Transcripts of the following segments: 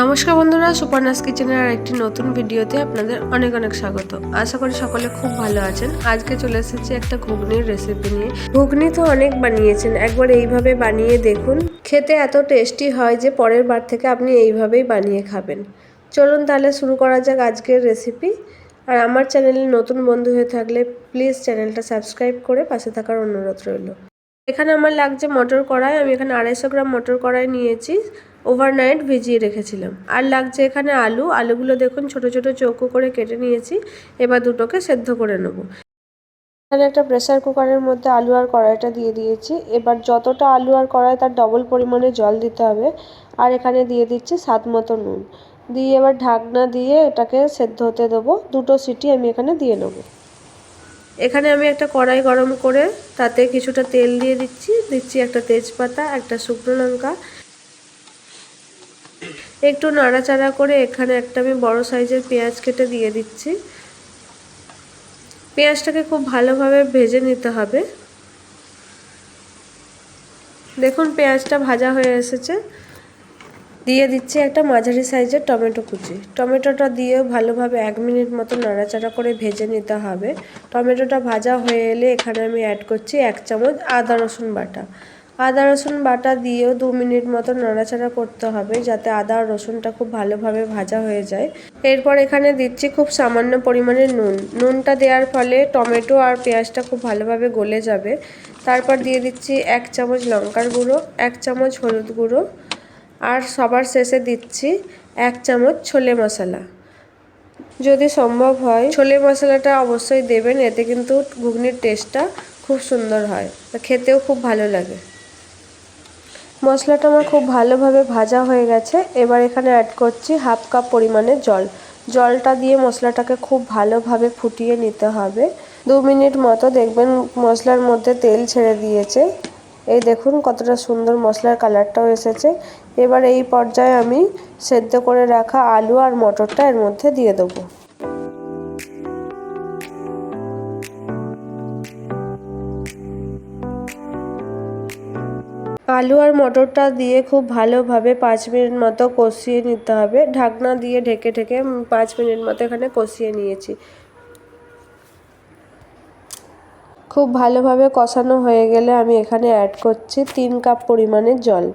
নমস্কার বন্ধুরা সুপারনাস কিচেনের আর একটি নতুন ভিডিওতে আপনাদের অনেক অনেক স্বাগত। আশা করি সকলে খুব ভালো আছেন। আজকে চলে এসেছি একটা ঘুগনির রেসিপি নিয়ে। ঘুগনি তো অনেক বানিয়েছেন, একবার এইভাবে বানিয়ে দেখুন। খেতে এত টেস্টি হয় যে পরের বার থেকে আপনি এইভাবেই বানিয়ে খাবেন। চলুন তাহলে শুরু করা যাক আজকের রেসিপি আর আমার চ্যানেলে নতুন বন্ধু হয়ে থাকলে প্লিজ চ্যানেলটা সাবস্ক্রাইব করে পাশে থাকার অনুরোধ রইল। এখানে আমার লাগছে মটর কড়াই, আমি এখানে আড়াইশো গ্রাম মটর কড়াই নিয়েছি। ওভারনাইট ভিজিয়ে রেখেছিলাম। আর লাগছে এখানে আলু। আলুগুলো দেখুন, ছোট ছোট চৌকো করে কেটে নিয়েছি। এবার দুটোকে সেদ্ধ করে নেব। এখানে একটা প্রেসার কুকারের মধ্যে আলু আর কড়াইটা দিয়ে দিয়েছি। এবার যতটা আলু আর কড়াই, তার ডবল পরিমাণে জল দিতে হবে। আর এখানে দিয়ে দিচ্ছি স্বাদ মতো নুন। দিয়ে এবার ঢাকনা দিয়ে এটাকে সেদ্ধ হতে দেবো। দুটো সিটি আমি এখানে দিয়ে নেব। এখানে আমি একটা কড়াই গরম করে তাতে কিছুটা তেল দিয়ে দিচ্ছি। দিচ্ছি একটা তেজপাতা, একটা শুকনো লঙ্কা। একটু নাড়াচাড়া করে এখানে একটা আমি বড় সাইজের পেঁয়াজ কেটে দিয়ে দিচ্ছি। পেঁয়াজটাকে খুব ভালোভাবে ভেজে নিতে হবে। দেখুন, পেঁয়াজটা ভাজা হয়ে এসেছে। দিয়ে দিচ্ছি একটা মাঝারি সাইজের টমেটো কুচি। টমেটোটা দিয়ে ভালোভাবে এক মিনিট মতো নাড়াচাড়া করে ভেজে নিতে হবে। টমেটোটা ভাজা হয়ে এলে এখানে আমি অ্যাড করছি এক চামচ আদা রসুন বাটা। আদা, রসুন বাটা দিয়েও দু মিনিট মতো নাড়াচাড়া করতে হবে যাতে আদা আর রসুনটা খুব ভালোভাবে ভাজা হয়ে যায়। এরপর এখানে দিচ্ছি খুব সামান্য পরিমাণে নুন। নুনটা দেওয়ার ফলে টমেটো আর পেঁয়াজটা খুব ভালোভাবে গলে যাবে। তারপর দিয়ে দিচ্ছি এক চামচ লঙ্কার গুঁড়ো, এক চামচ হলুদ গুঁড়ো আর সবার শেষে দিচ্ছি এক চামচ ছোলে মশলা। যদি সম্ভব হয়, ছোলে মশলাটা অবশ্যই দেবেন, এতে কিন্তু ঘুগনির টেস্টটা খুব সুন্দর হয়। খেতেও খুব ভালো লাগে। মশলাটা আমার খুব ভালোভাবে ভাজা হয়ে গেছে। এবার এখানে অ্যাড করছি হাফ কাপ পরিমাণে জল। জলটা দিয়ে মশলাটাকে খুব ভালোভাবে ফুটিয়ে নিতে হবে। দু মিনিট মতো দেখবেন মশলার মধ্যে তেল ছেড়ে দিয়েছে। এই দেখুন কতটা সুন্দর মশলার কালারটাও এসেছে। এবার এই পর্যায়ে আমি সেদ্ধ করে রাখা আলু আর মটরটা এর মধ্যে দিয়ে দেবো। আলু আর মটরটা দিয়ে খুব ভালোভাবে পাঁচ মিনিট মতো কষিয়ে নিতে হবে। ঢাকনা দিয়ে ঢেকে ঢেকে পাঁচ মিনিট মতো এখানে কষিয়ে নিয়েছি। খুব ভালোভাবে কষানো হয়ে গেলে আমি এখানে অ্যাড করছি তিন কাপ পরিমাণের জল।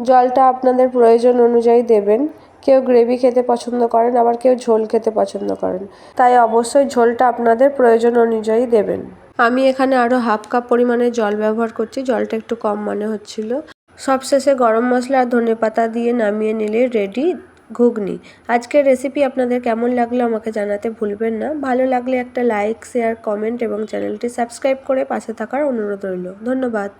জলটা আপনাদের প্রয়োজন অনুযায়ী দেবেন। কেউ গ্রেভি খেতে পছন্দ করেন, আবার কেউ ঝোল খেতে পছন্দ করেন। তাই অবশ্যই ঝোলটা আপনাদের প্রয়োজন অনুযায়ী দেবেন। আমি এখানে আরও হাফ কাপ পরিমাণে জল ব্যবহার করছি, জলটা একটু কম মনে হচ্ছিল। সবশেষে গরম মশলা আর ধনে পাতা দিয়ে নামিয়ে নিলে রেডি ঘুগনি। আজকের রেসিপি আপনাদের কেমন লাগল আমাকে জানাতে ভুলবেন না। ভালো লাগলে একটা লাইক শেয়ার কমেন্ট এবং চ্যানেলটি সাবস্ক্রাইব করে পাশে থাকার অনুরোধ রইল। ধন্যবাদ।